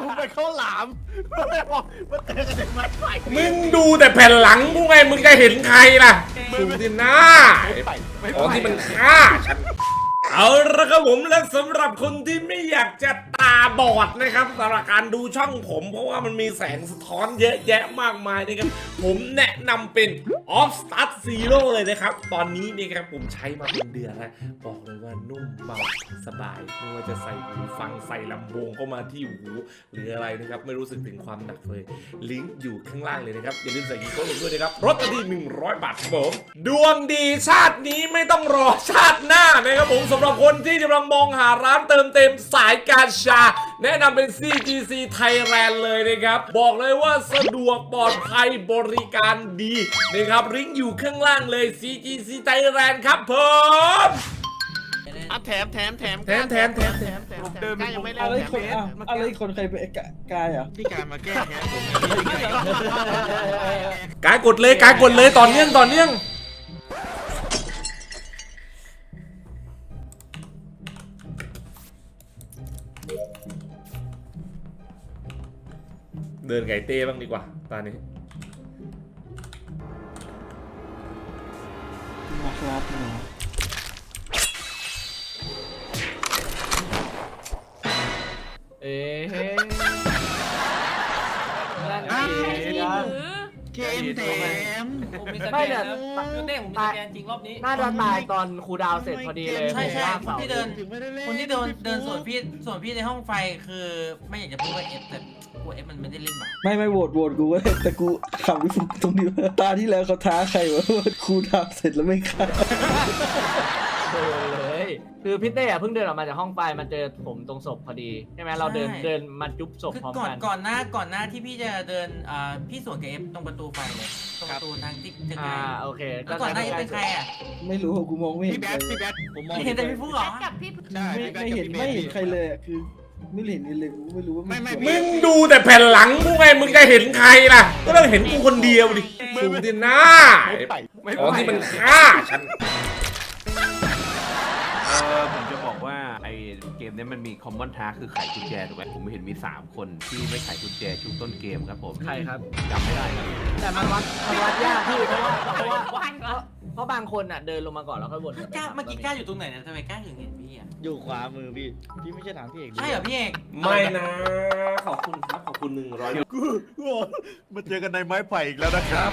กูไปเข้าหลามไม่บอกมาเจอกันในไม้ไผ่มึงดูแต่แผ่นหลังกูไงมึงจะเห็นใครล่ะดูสิหน้าไม่อ๋อที่มันฆ่าฉัน เอาละครับผมและสำหรับคนที่ไม่อยากจะตาบอดนะครับสำหรับการดูช่องผม เพราะว่ามันมีแสงสะท้อนเยอะแยะมากมายนะครับผมแนะนำเป็น Off Start Zero เลยนะครับ ตอนนี้นี่ครับผมใช้มาเป็นเดือนแล้วบอกเลยว่านุ่มเบาสบายไม่ว่าจะใส่หูฟังใส่ลำโพงเข้ามาที่หูหรืออะไรนะครับ ไม่รู้สึกถึงความหนักเลย ลิงก์อยู่ข้างล่างเลยนะครับ อย่าลืมใส่กีโก้ลงด้วยนะครับรถที่100 บาทครับผม ดวงดีชาตินี้ไม่ต้องรอชาติหน้านะครับผมสำหรับคนที่กำลังมองหาร้านเติมเต็มสายการชา แนะนำเป็น CGC Thailand เลยนะครับ บอกเลยว่าสะดวกปลอดภัยบริการดีนะครับลิงก์อยู่ข้างล่างเลย CGC Thailand ครับผมอะแถมแถมแถมแถมแถมแถมแถมแถมแถมกล้ายังไม่เล่อะไรนแถมคนเบสอะอะไรคนใครไปกะกายอะพี่การมาแก้แค้นผมกายกดเลยกายกดเลยต่อเนื่องต่อเนื่อง เดินไก่เต้บ้างดีกว่าตอนนี้มาครับหนูเอ๊ะเกมแถมผมมีสไม่แกเนี่ยนนะยูเต้ผมมีสแกนจริงรอบนี้น่าจะตายตอนครูดาวเสร็จพอดีเลยใช่ใช่ผมคนลากที่เสาเดินถึงไม่ได้เล่นคนที่เดินเดินส่วนพี่ส่วนพี่ในห้องไฟคือไม่อยากจะพูดว่าเอฟแต่ กลัวเอฟมันไม่ได้เล่นหรอกไม่ไม่โหวตโหวตกูเว้ยแต่กูขำวิสุตรงนี้ว่าตาที่แล้วเขาท้าใครวะว่าครูทำเสร็จแล้วไม่ฆ่าเดินเลยคือพี่เต้อะเพิ่งเดินออกมาจากห้องไฟมาเจอผมตรงศพพอดีใช่ไหมเราเดินเดินมาจุ๊บศพคือพร้อมก่อนกัน ก่อนหน้าก่อนหน้าที่พี่จะเดินอ่าพี่สวนกับเอฟตรงประตูไฟเลยตรงประตูทางที่จะอ่าไงโอเคแล้วก่อนหน้าเอฟเป็นใครอะไม่รู้กูมองไม่เห็พี่นแบใครทพี่แบทผมมองเห็นแต่พี่ฟุกเหรอ กับพี่ ใช่ไม่พี่แบทไม่เห็นกับพี่ไม่เห็นบสใครเลยอะคือ ไม่เห็นเลยกูไม่รู้ว่าไม่ไม่นมึงดูแต่แผ่นหลังกูไงมึงจะเห็นใครล่ะ ก็ต้องเห็นกูคนเดียวดิสูงดิหน้าไม่ไปไม่อ๋อไปที่มันฆ่าฉัน เออผมจะบอกว่า ไอเกมเนี้ยมันมีคอมมอนทาคือไขกุญแจถูกไหมผมเห็นมี 3 คนที่ไม่ไขกุญแจช่วงต้นเกมครับผมใครครับ จำไม่ได้ครับแต่มันวัดมันวัดยากพี่เพราะว่าเพราะว่าวันก่อนเพราะบางคนอะเดินลงมาก่อนแล้วค่อยวนกล้าเมื่อกี้กล้าอยู่ตรงไหนเนี่ยทำไมกล้าถึงเห็นพี่อะอยู่ขวามือพี่ พี่ไม่ใช่ถามพี่เอกใช่เหรอพี่เอกไม่นะ ขอบคุณครับ ขอบคุณหนึ่งร้อยกูกูมาเจอกันในไม้ไผ่อีกแล้วนะครับ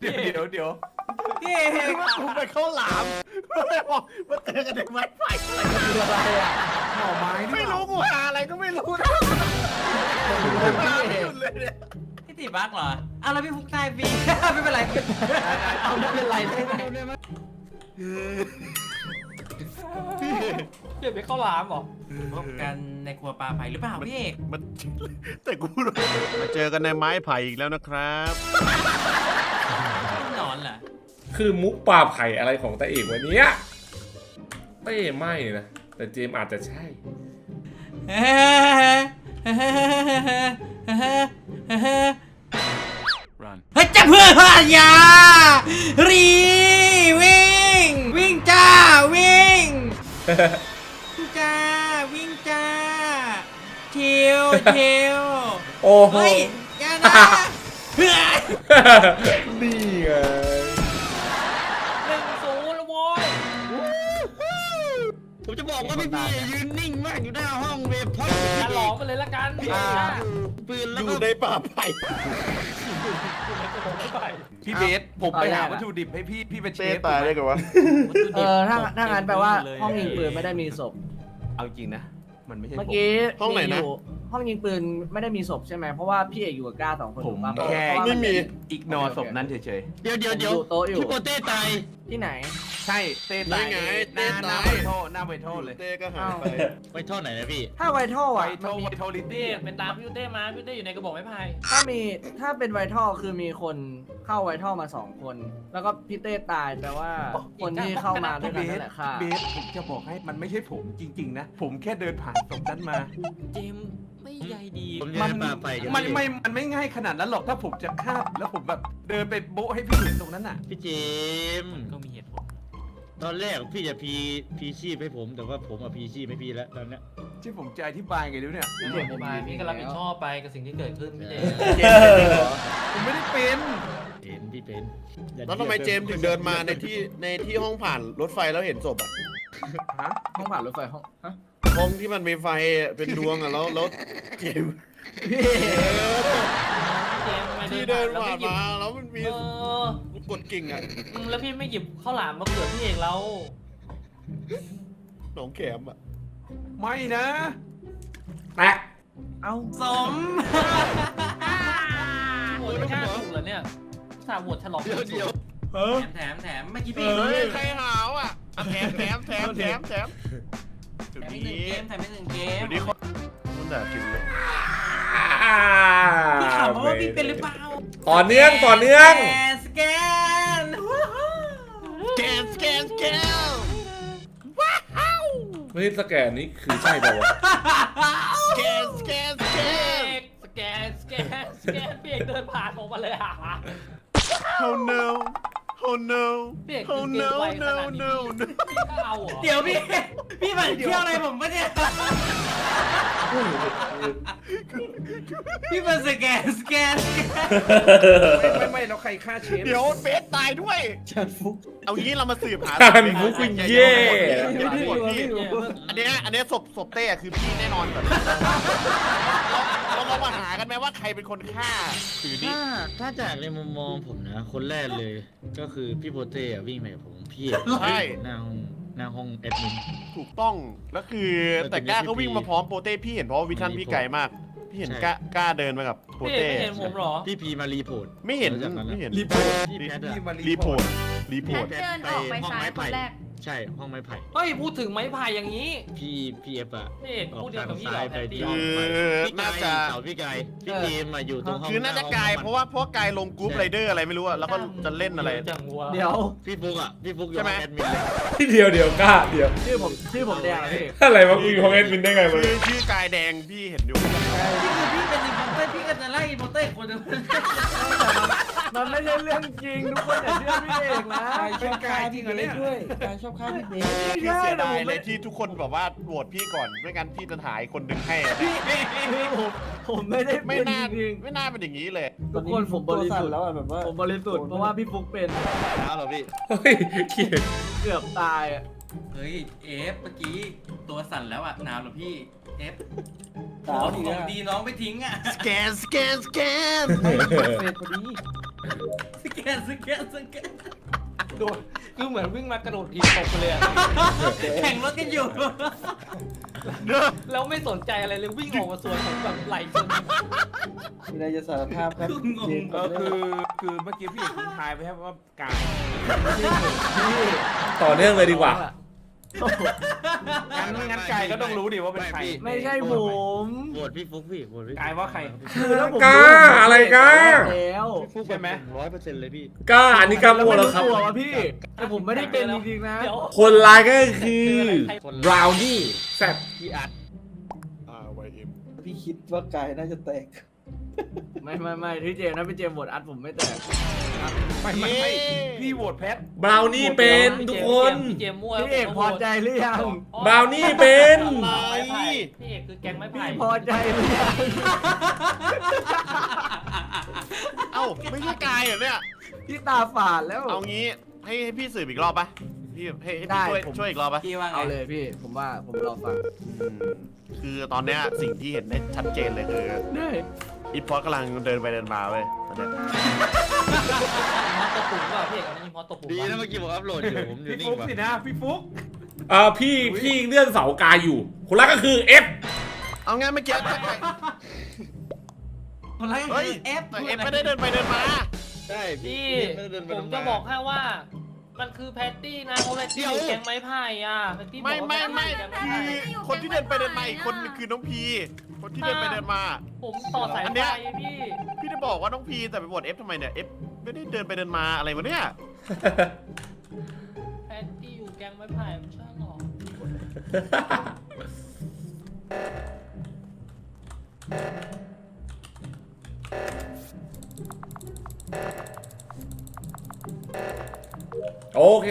เดี๋ยวเดี๋ยวเดี๋ยว พี่เอกกูไปเข้าหลามไม่บอกมาเจอกันในไม้ไผ่คืออะไรอะหน่อไม้ไม่รู้กูหาอะไรก็ไม่รู้นะพี่เอกหยุดเลยเนี่ยพี่ติดบั๊กเหรออ้าวแล้วพี่ฟุกตายปีไม่เป็นไรเอาไม่เป็นไรได้ไหมเดี๋ยวไปเข้าร้านหรอพบกันในครัวปลาไผ่หรือเปล่าพี่เอกมันแต่กูมาเจอกันในไม้ไผ่อีกแล้วนะครับ หนอนเหรอ คือมุกป่าไผ่อะไรของตาเอกวันนี้เต้ไม่นะ แต่เจมส์อาจจะใช่เฮ้ยจับเพื่อนอย่ารีวิ่ง วิ่งจ้าวิ่งวิ่งจ้า วิ่งจ้าเทียวเทียวโอ้โหเฮ้ยอย่านะเฮ้ยนี่ไง พี่พี่ยืนนิ่งมากอยู่หน้าห้องเวฟพอยอย่าหลอกมันเลยละกันอ่าปืนอแล้วยู่ก็ในป่าไผ่พี่เบสผมไปหาตอนแรกอะวัตถุดิบให้พี่พี่เป็นเชเต้ฟตายได้ไงวะเออถ้าถ้างั้นแปลว่าห้องยิงปืนไม่ได้มีศพ เอาจริงนะ มันไม่ใช่เมื่อผมกี้ห้องไหนนะยู่ห้องยิงปืนไม่ได้มีศพใช่ไหมเพราะว่าพี่เอกอยู่กับก้าสองคนผมถูกปะแค่ เพราะว่าไม่มี อีกนอศพนั้นเฉยเดี๋ยวเดี๋ยวผมเดี๋ยวอยู่โต๊ะอยู่พี่โปเต้ตาย ที่ไหนๆใช่เต้ตายนี่ไงหน้าเต้หน้าตาย ไวโทหน้าไวโทเลยเต้ก็หายไป ไปท่อไหนนะพี่ ถ้าไวทัลไวอะโทมันมีไวโทลิพี่ตี้เอกเป็นตามพี่ยูเต้มาพี่ยูเต้อยู่ในกระบอกไม้ไผ่ถ้ามีถ้าเป็นไวทัลคือมีคนเข้าไวทัลมาสองคน แล้วก็พี่เต้ตายแปลว่าคนที่เข้ามาด้วยกันนั่นแหละค่ะ เบสผมจะบอกให้มันไม่ใช่ผมจริง ๆ นะ ผมแค่เดินผ่านศพนั้นมา เจมส์ ไม่ใยดีผมจะมันให้ปลาไปกับมันพี่ไม่ มันไม่ง่ายขนาดนั้นหรอกถ้าผมจะฆ่าแล้วผมแบบเดินไปโบะให้พี่เห็นตรงนั้นน่ะ พี่เจมส์ก็มีเหตุผลตอนแรกพี่จะพีพีชีพให้ผม แต่ว่าผมอะพีชีพให้พี่แล้วตอนเนี้ย ที่ผมจะอธิบายไงดูเนี่ยไม่ต้องอธิบายพี่ก็รับผิดชอบไปกับสิ่งที่เกิดขึ้นพี่เจผมไม่ได้เป็นเป็นพี่เป็นแล้วทำไมเจมส์ถึงเดินมาในที่ในที่ห้องผ่านรถไฟแล้วเห็นศพอะ ฮะห้องผ่านรถไฟห้องฮะ ห้องที่มันมีไฟเป็นดวงอะแล้วแล้วเจมส์พี่เจมส์ทำไมที่เดิเดินนผ่านแล้วผ่าไม่นหยิบมาแล้วมันมีเออกดกิ่งอะอืมแล้วพี่ไม่หยิบข้าวหลามมาเผื่อพี่เอกเราหนองแขมอะไม่นะ แตกเอาสมโหวตกล้าถูกเหรอเนี่ยสามโหวตฉลองเดี๋ยวเดี๋ยวแถมแถมแถมเมื่อกี้เพี่ฮ้ยใครหาวอะอะแถมแถมแถมแถมแถมแถ จุดมอีกหนึ่งนี้เกมแถมอีกหนึ่งเกมจุดนี้คนมันด่ากินเลยพี่ถามว่าพี่เป็นหรือเปล่าต่อเนื่องต่อเนื่องสแกนแกนสแกนสแกนเฮ้ยสแกนนี่คือใช่เปล่าวะสแกนสแกนสแกพี่เอนกสแกนสแกนสแกนพี่เอกเดินผ่านออกมาเลยอะ Oh no Oh no พี่เอก Oh คือเกม no ไวข no นาดนี้ no no พี่ก็เอาเหรอเดี๋ยวพี่ พี่มาเที่ยวอะไรผมปะเนี่ย พี่มาสแกนสแกนไม่ไม่ไม่แล้วใครฆ่าเชฟเดี๋ยวเฟสตายด้วยชาญฟุก เอางี้เรามาสืบหาการฟุกคุณเย่ อย่าพี่พูดพี่พี่พี่ อันเนี้ยอันเนี้ยศพศพเต้อะคือพี่แน่นอนก่อนเรา เรามาหากันไหมว่าใครเป็นคนฆ่าถือนี่ถ้าถ้าจากในมุมมองผมนะ คนแรกเลย ก็คือพี่โปเต้อะวิ่งไปกับผมพี่อะใช่หน้าห้องหน้าห้องแอดมิน ถูกต้องแล้วคือแต่กล้าก็วิ่งมาพร้อมโปเต้พี่เห็นเพราะว่าวิชั่นพี่ไกลมาก พี่เห็นใช่กล้ากล้าเดินมากับโปพี่เอกเต้ไม่เห็นผมเหรอ พี่พีมารีโพร์ตไม่เห็นหลังจากนั้นไม่เห็น รีโพร์ตพี่แพทอะพี่มารีโพร์ตรีโพแพร์ตทเดินออกไปซ้ายคนแรก ใช่ห้องไม้ไผ่เฮ้ยพูดถึงไม้พายอย่างนี้พี่พี่เอฟอะพี่เอกออกพูดเดียวทางกับพี่เหรซ้าอยแพไปตตี้ ที่คือพี่ไกน่าจะเสาพี่ไกพี่เจมมาอยู่ตรงห้องคือน่าจะกลายเพราะว่าเพราะกายลงกรุ๊ปไรเดอร์อะไรไม่รู้อะแล้วก็จะเล่นอะไร จังวะเดี๋ยวพี่ฟุกอะพี่ฟุกอยู่ใช่ไหม ห้องแอดมินเลยเดียวเดียวกล้าเดียว ชื่อผมชื่อผมแดงอะพี่เอกอะไรวะกูอยู่ห้องแอดมินได้ไงวะคือชื่อกายแดงพี่เห็นอยู่ พี่คือพี่เป็นอีโมเต้พี่ก็จะไล่อีโมเต้อีกคนหนึง มันไม่ใช่เรื่องจริงทุกคนอย่าเชื่อพี่เอกนะ กายชอบฆ่าพี่เบสด้วย กายชอบฆ่าพี่เบสคือเสียดายเลยที่ทุกคนแบบว่าโหวตพี่ก่อนไม่งั้นพี่จะถ่ายคนหนึ่งให้อะผมผมไม่ได้ไม่เป็นน่าจริงไม่น่าเป็นอย่างนี้เลยทุกคนผมบริสุทธิ์แล้วอะแบบว่าผมบริสุทธิ์เพราะว่าพี่ฟุกเป็นแล้วเหรอพี่เฮ้ยเขียนเกือบตายอะเฮ้ยเอฟเมื่อกี้ตัวสั่นแล้วอะหนาวเหรอพี่เอฟสาวขอีกออะงดีน้องไม่ทิ้งอะสแกนสแกนสแกนไม่เฟสพอดี สแกนสแกนสแกนโดนคือเหมือนวิ่งมากระโดดทีตกไปเลยอะแข่งรถกันอยู่เนอะแล้วไม่สนใจอะไรเลยวิ่งออกมาสวนผมแบบไหลชนมีอะไรจะสารภาพครับเจมส์เออคือคือเมื่อกี้พี่เอกทิ้งทายไปครับว่ากาย ต่อเนื่องเลยดีกว่า งั้นงั้นกายก็ต้องรู้ดิว่าเป็นใคร ไม่ใช่ผมโหวตพี่ฟุกพี่โหวตพี่กายว่าใคร คือถ้าผมกล้าอะไรกล้า แล้วฟุกใช่ไหมร้อยเปอร์เซ็นต์เลยพี่กล้าอันนี้กล้ามั่วแล้วครับไม่รู้ตัววะพี่ แต่ผมไม่ได้เป็นจริงๆนะเดี๋ยวคนร้ายก็คือบราวนี่แซ่บพี่อัดอ่าไวเอ็มพี่คิดว่ากายน่าจะแตก ไม่ไม่ไม่พี่เจมส์นะพี่เจมส์โหวตอัดผมไม่แตกไม่ไม่ไม่พี่โหวตแพทบราวนี่เป็นทุกคนพี่เจมส์มั่วพี่เอกพอใจหรือยังบราวนี่เป็นอะไรพี่เอกคือแกงไม้ไผ่พี่พอใจหรือยังเอ้าไม่ใช่กายเหรอเนี่ยพี่ตาฝาดแล้ว เอางี้ให้ให้พี่สืบอีกรอบปะพี่ให้ให้ได้พี่ช่วยผม ช่วยอีกรอบปะพี่ว่าไงเอาเลยพี่ผมว่าผมรอฟังอืมคือตอนเนี้ยสิ่งที่เห็นได้ชัดเจนเลยคือ ได้ อีพอสกำลังเดินไปเดินมาเว้ยตอนเนี้ยมอสตบปุ่มเปล่าพี่เอกอันนี้มอสตบปุ่มดีวะนะเมื่อกี้ผมอัพโหลดอยู่ผมอยู่พี่นิ่งฟุกปะสินะพี่ฟุกอ่าพี่พี่เลื่อนเสากายอยู่ คนแรกก็คือเอฟเอางั้นเมื่อกี้คนแรกเฮ้ยคือเอฟแต่เอฟไม่ได้เดินไปเดินมาใช่พี่ไม่ได้เดินไปผมเดินจะมาบอกให้ว่า มันคือแพตตี้นะเพราะแพตตี้อยู่แกงไม้ไผ่อะแพตตี้บไม่อกว่าไม่ไม่แกงคืไม้อไผ่คนที่เดินไปเดินมาอีกคนนึงคือน้องพี คนที่เดินไปเดินมา ผมต่อสายอันไฟเนี้ยพี่พี่จะบอกว่าน้องพีแต่ไปบวชเอฟทำไมเนี่ยเอฟไม่ได้เดินไปเดินมาอะไรวะเนี่ยแพตตี้อยู่แกงไม้ไผ่มันใช่หรอโอเค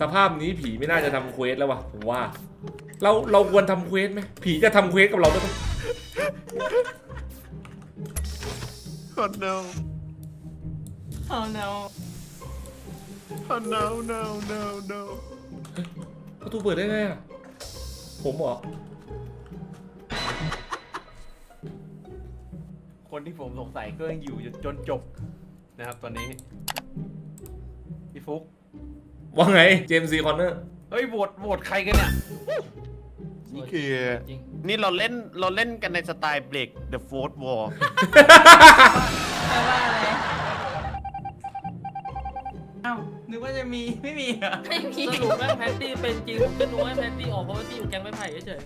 สภาพนี้ผีไม่น่าจะทำเควสแล้ววะผมว่า เราเราควรทำเควสไหมผีจะทำเควสกับเราด้วยปะ Oh no เอา no Oh no no no no ประตูเปิดได้ไงอะผมเหรอคนที่ผมสงสัยก็ยังอยู่จนจบนะครับตอนนี้พี่ฟุกว่าไงเจมส์ซีคอนเนอร์ เฮ้ยโหวตโหวตใครกันเนี่ย นี่คือ จริงนี่เราเล่นเราเล่นกันในสไตล์เบรก The Fourth Wall แปลว่าอะไรเอ้านึกว่าจะมีไม่มีเหรอไม่มีสรุปแม่งแพตตี้เป็นจริงผมก็รู้ว่าแพตตี้ออกเพราะว่าที่อยู่แก๊งไม้ไผ่เฉย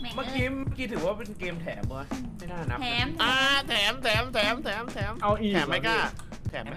แหม่เมื่อกี้เมื่อกี้ถือว่าเป็นเกมแถมวะไม่น่านับแถมอ่าแถมแถมแถมแถมแถมเอาอีกแถมไหมกล้าแถมไหม